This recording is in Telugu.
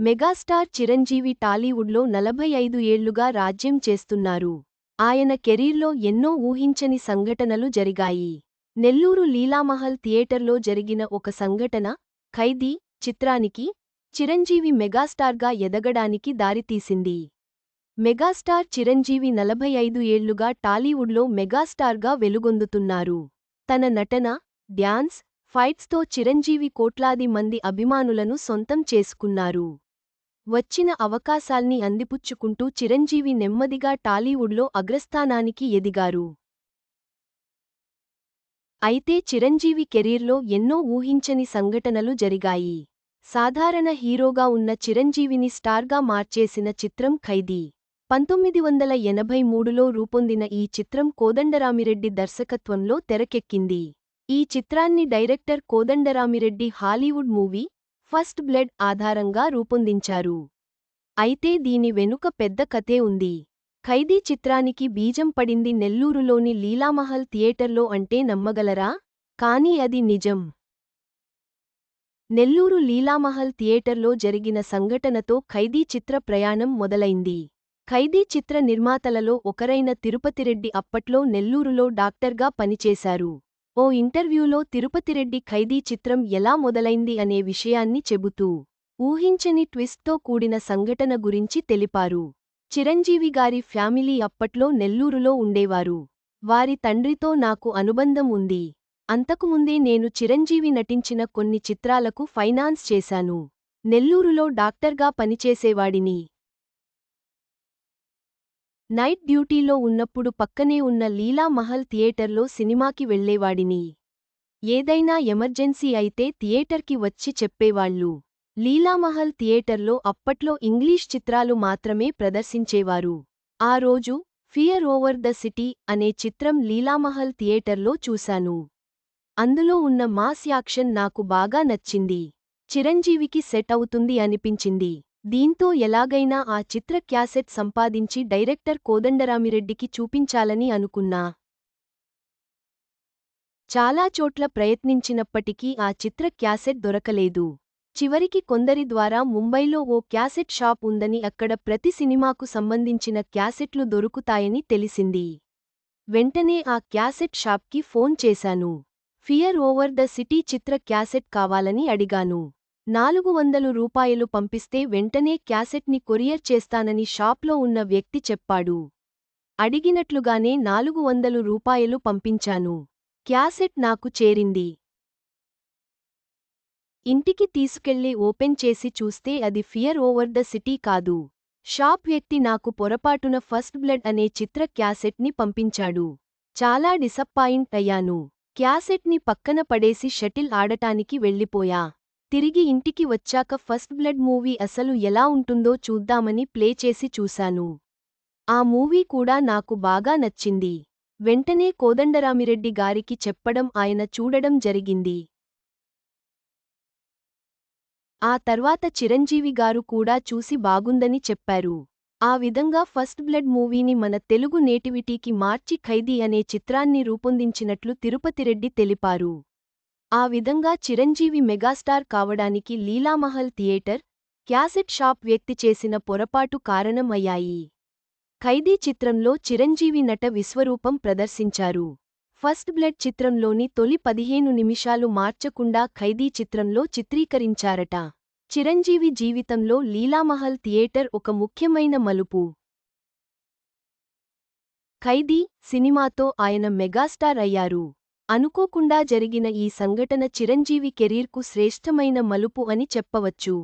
మెగాస్టార్ చిరంజీవి టాలీవుడ్లో నలభై ఐదు ఏళ్ళుగా రాజ్యం చేస్తున్నారు. ఆయన కెరీర్లో ఎన్నో ఊహించని సంఘటనలు జరిగాయి. నెల్లూరు లీలామహల్ థియేటర్లో జరిగిన ఒక సంఘటన ఖైదీ చిత్రానికి చిరంజీవి మెగాస్టార్గా ఎదగడానికి దారితీసింది. మెగాస్టార్ చిరంజీవి నలభై ఐదు ఏళ్ళుగా టాలీవుడ్లో మెగాస్టార్గా వెలుగొందుతున్నారు. తన నటన డ్యాన్స్ ఫైట్స్తో చిరంజీవి కోట్లాది మంది అభిమానులను సొంతం చేసుకున్నారు. వచ్చిన అవకాశాల్ని అందిపుచ్చుకుంటూ చిరంజీవి నెమ్మదిగా టాలీవుడ్లో అగ్రస్థానానికి ఎదిగారు. అయితే చిరంజీవి కెరీర్లో ఎన్నో ఊహించని సంఘటనలు జరిగాయి. సాధారణ హీరోగా ఉన్న చిరంజీవిని స్టార్గా మార్చేసిన చిత్రం ఖైదీ. పంతొమ్మిది వందల ఎనభై మూడులో రూపొందిన ఈ చిత్రం కోదండరామిరెడ్డి దర్శకత్వంలో తెరకెక్కింది. ఈ చిత్రాన్ని director Kodandarami Reddy Hollywood movie first blood ఆధారంగా రూపొందించారు. అయితే దీని వెనుక పెద్ద కథే ఉంది. ఖైదీ చిత్రానికి బీజం పడింది నెల్లూరులోని లీలామహల్ థియేటర్లో అంటే నమ్మగలరా? కానీ అది నిజం. నెల్లూరు లీలామహల్ థియేటర్లో జరిగిన సంఘటనతో ఖైదీ చిత్ర ప్రయాణం మొదలైంది. ఖైదీ చిత్ర నిర్మాతలలో ఒకరైన తిరుపతిరెడ్డి అప్పట్లో నెల్లూరులో డాక్టర్గా పనిచేశారు. ఓ ఇంటర్వ్యూలో తిరుపతిరెడ్డి ఖైదీ చిత్రం ఎలా మొదలైంది అనే విషయాన్ని చెబుతూ ఊహించని ట్విస్ట్తో కూడిన సంఘటన గురించి తెలిపారు. చిరంజీవి గారి ఫ్యామిలీ అప్పట్లో నెల్లూరులో ఉండేవారు. వారి తండ్రితో నాకు అనుబంధం ఉంది. అంతకుముందే నేను చిరంజీవి నటించిన కొన్ని చిత్రాలకు ఫైనాన్స్ చేశాను. నెల్లూరులో డాక్టర్గా పనిచేసేవాడిని. నైట్ డ్యూటీలో ఉన్నప్పుడు పక్కనే ఉన్న లీలా మహల్ థియేటర్లో సినిమాకి వెళ్ళేవాడిని ఏదైనా ఎమర్జెన్సీ అయితే థియేటర్కి వచ్చి చెప్పేవాళ్ళు. లీలామహల్ థియేటర్లో అప్పట్లో ఇంగ్లీష్ చిత్రాలు మాత్రమే ప్రదర్శించేవారు. ఆ రోజు ఫియర్ ఓవర్ ద సిటీ అనే చిత్రం లీలామహల్ థియేటర్లో చూశాను. అందులో ఉన్న మాస్ యాక్షన్ నాకు బాగా నచ్చింది. చిరంజీవికి సెట్ అవుతుంది అనిపించింది. దీంతో ఎలాగైనా ఆ చిత్ర క్యాసెట్ సంపాదించి డైరెక్టర్ కోదండరామిరెడ్డికి చూపించాలని అనుకున్నా. చాలా చోట్ల ప్రయత్నించినప్పటికీ ఆ చిత్ర క్యాసెట్ దొరకలేదు. చివరికి కొందరి ద్వారా ముంబైలో ఓ క్యాసెట్ షాప్ ఉందని అక్కడ ప్రతి సినిమాకు సంబంధించిన క్యాసెట్లు దొరుకుతాయని తెలిసింది. వెంటనే ఆ క్యాసెట్ షాప్కి ఫోన్ చేశాను. ఫియర్ ఓవర్ ద సిటీ చిత్ర క్యాసెట్ కావాలని అడిగాను. నాలుగు వందలు రూపాయలు పంపిస్తే వెంటనే క్యాసెట్ని కొరియర్ చేస్తానని షాప్లో ఉన్న వ్యక్తి చెప్పాడు. అడిగినట్లుగానే నాలుగు వందలు రూపాయలు పంపించాను. క్యాసెట్ నాకు చేరింది. ఇంటికి తీసుకెళ్ళి ఓపెన్ చేసి చూస్తే అది ఫియర్ ఓవర్ ద సిటీ కాదు. షాప్ వ్యక్తి నాకు పొరపాటున ఫస్ట్ బ్లడ్ అనే చిత్ర క్యాసెట్ని పంపించాడు. చాలా డిసప్పాయింట్ అయ్యాను. క్యాసెట్ని పక్కన పడేసి షటిల్ ఆడటానికి వెళ్ళిపోయా. తిరిగి ఇంటికి వచ్చాక ఫస్ట్ బ్లడ్ మూవీ అసలు ఎలా ఉంటుందో చూద్దామని ప్లే చేసి చూశాను. ఆ మూవీ కూడా నాకు బాగా నచ్చింది. వెంటనే కోదండరామిరెడ్డి గారికి చెప్పడం ఆయన చూడడం జరిగింది. ఆ తర్వాత చిరంజీవి గారు కూడా చూసి బాగుందని చెప్పారు. ఆ విధంగా ఫస్ట్ బ్లడ్ మూవీని మన తెలుగు నేటివిటీకి మార్చి ఖైదీ అనే చిత్రాన్ని రూపొందించినట్లు తిరుపతిరెడ్డి తెలిపారు. ఆ విధంగా చిరంజీవి మెగాస్టార్ కావడానికి లీలామహల్ థియేటర్ క్యాసెట్ షాప్ వ్యక్తి చేసిన పొరపాటు కారణం అయ్యాయి ఖైదీ చిత్రంలో చిరంజీవి నట విశ్వరూపం ప్రదర్శించారు. ఫస్ట్ బ్లడ్ చిత్రంలోని తొలి పదిహేను నిమిషాలు మార్చకుండా ఖైదీ చిత్రంలో చిత్రీకరించారట. చిరంజీవి జీవితంలో లీలామహల్ థియేటర్ ఒక ముఖ్యమైన మలుపు. ఖైదీ సినిమాతో ఆయన మెగాస్టార్ అయ్యారు. అనుకోకుండా జరిగిన ఈ సంఘటన చిరంజీవి కెరీర్కు శ్రేష్టమైన మలుపు అని చెప్పవచ్చు.